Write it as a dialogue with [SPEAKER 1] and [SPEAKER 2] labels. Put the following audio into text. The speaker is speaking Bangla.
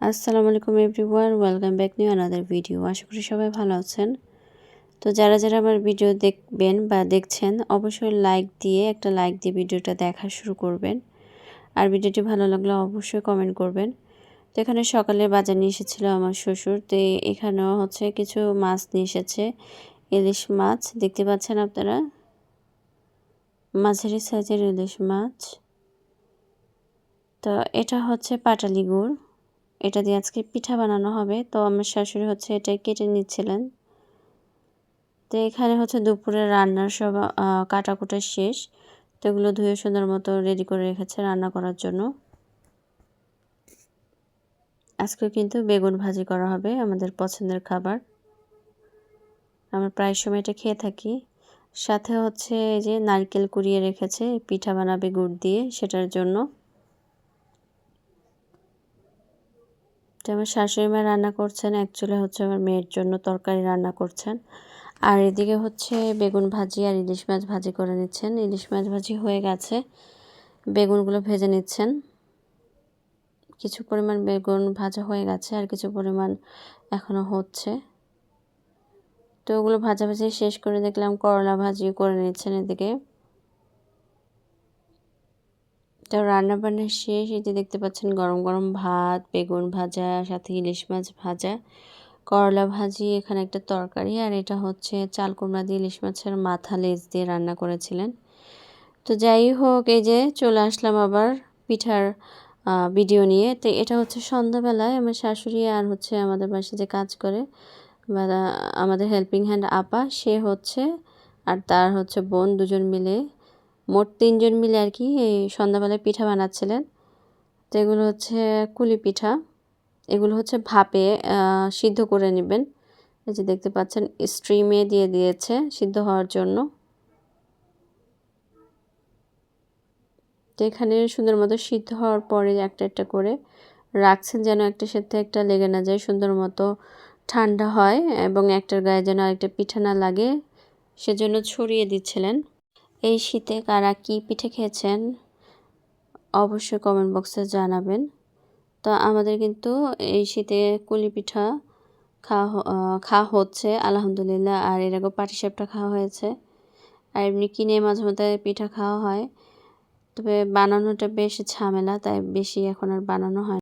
[SPEAKER 1] আসসালামু আলাইকুম everyone, welcome back new another video. আশা করি সবাই ভালো আছেন। তো যারা যারা আমার ভিডিও দেখবেন বা দেখছেন, অবশ্যই লাইক দিয়ে, একটা লাইক দিয়ে ভিডিওটা দেখা শুরু করবেন। আর ভিডিওটি ভালো লাগলে অবশ্যই কমেন্ট করবেন। তো এখানে সকালে বাজার নিয়ে এসেছিল আমার শ্বশুর। তো এখানেও হচ্ছে কিছু মাছ নিয়ে এসেছে। ইলিশ মাছ, দেখতে পাচ্ছেন আপনারা? মাঝারি সাইজের ইলিশ মাছ। তো এটা হচ্ছে পাটালি গুড়। এটা দিয়ে আজকে পিঠা বানানো হবে। তো আমার শাশুড়ি হচ্ছে এটা কেটে নিচ্ছিলেন। তো এখানে হচ্ছে দুপুরে রান্নার সব কাটাকুটা শেষ। তো এগুলো ধুয়ে সুন্দর মতো রেডি করে রেখেছে রান্না করার জন্য। আজকে কিন্তু বেগুন ভাজি করা হবে আমাদের পছন্দের খাবার। আমরা প্রায় সময় এটা খেয়ে থাকি। সাথে হচ্ছে এই যে নারকেল কুড়িয়ে রেখেছে, পিঠা বানাবে গুড় দিয়ে সেটার জন্য। তো আমার শাশুড়ি মা রান্না করছেন অ্যাকচুয়ালি হচ্ছে আমার মেয়ের জন্য তরকারি রান্না করছেন। আর এদিকে হচ্ছে বেগুন ভাজি আর ইলিশ মাছ ভাজি করে নিচ্ছেন। ইলিশ মাছ ভাজি হয়ে গেছে, বেগুনগুলো ভেজে নিচ্ছেন। কিছু পরিমাণ বেগুন ভাজা হয়ে গেছে আর কিছু পরিমাণ এখনও হচ্ছে। তো ওগুলো ভাজাভাজি শেষ করে দেখলাম করলা ভাজি করে নিচ্ছেন এদিকে। তো রান্নাবান্না শেষ, এই যে দেখতে পাচ্ছেন গরম গরম ভাত, বেগুন ভাজা, সাথে ইলিশ মাছ ভাজা, করলা ভাজি, এখানে একটা তরকারি, আর এটা হচ্ছে চাল কুমড়া দিয়ে ইলিশ মাছের মাথা লেজ দিয়ে রান্না করেছিলেন। তো যাই হোক, এই যে চলে আসলাম আবার পিঠার ভিডিও নিয়ে। তো এটা হচ্ছে সন্ধ্যাবেলায় আমার শাশুড়ি আর হচ্ছে আমাদের বাসে যে কাজ করে, বা, আমাদের হেল্পিং হ্যান্ড আপা, সে হচ্ছে আর তার হচ্ছে বোন দুজন মিলে মোট তিনজন মিলে আর কি এই সন্ধ্যাবেলায় পিঠা বানাচ্ছিলেন। তো এগুলো হচ্ছে কুলি পিঠা। এগুলো হচ্ছে ভাপে সিদ্ধ করে নেবেন। এই যে দেখতে পাচ্ছেন, স্ট্রিমে দিয়ে দিয়েছে সিদ্ধ হওয়ার জন্য। তো এখানে সুন্দর মতো সিদ্ধ হওয়ার পরে একটা একটা করে রাখছেন যেন একটা সাথে একটা লেগে না যায়, সুন্দর মতো ঠান্ডা হয় এবং একটার গায়ে যেন আরেকটা পিঠা না লাগে, সেজন্য ছড়িয়ে দিচ্ছিলেন। এই শীতে কারা কি পিঠে খেয়েছেন অবশ্যই কমেন্ট বক্সে জানাবেন। তো আমাদের কিন্তু এই শীতে কুলি পিঠা খাওয়া খাওয়া হচ্ছে, আলহামদুলিল্লাহ। আর এর আগে পাটিসাপটা খাওয়া হয়েছে। আর এমনি কিনে মাঝে মধ্যে পিঠা খাওয়া হয়। তবে বানানোটা বেশ ঝামেলা, তাই বেশি এখন আর বানানো হয়